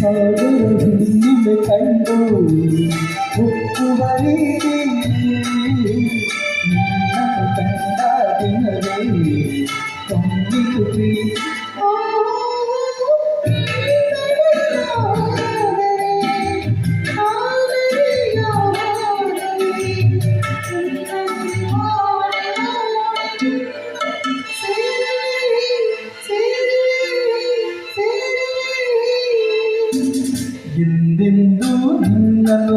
ನಿನ್ನೆ ಕಂಡು ಉಪ್ಪುವ ರೀತಿ ನಿನ್ನನ್ನು ಕಂಡ ದಿನವೇ ತುಂಬಿತು ಪ್ರೀತಿ ನಿನ್ನನ್ನು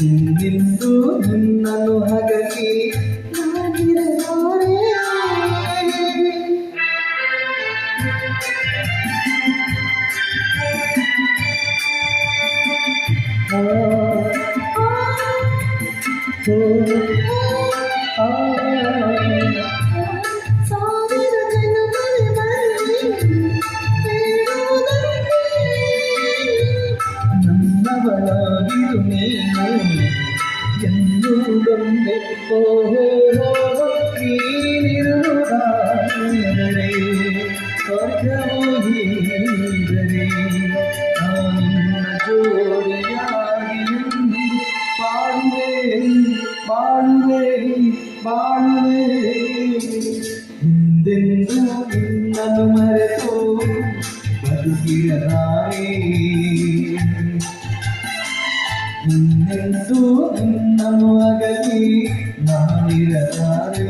ಹಿಂದಿಂದು ನಿನ್ನನ್ನು ಹಗಲಿ ನಾನಿರಲಾರೆ Oh, oh, oh. എന്തെന്നു മരത്തോ മതിക്കിടതായി എന്നെന്തോ എന്നോ ஆயிராரே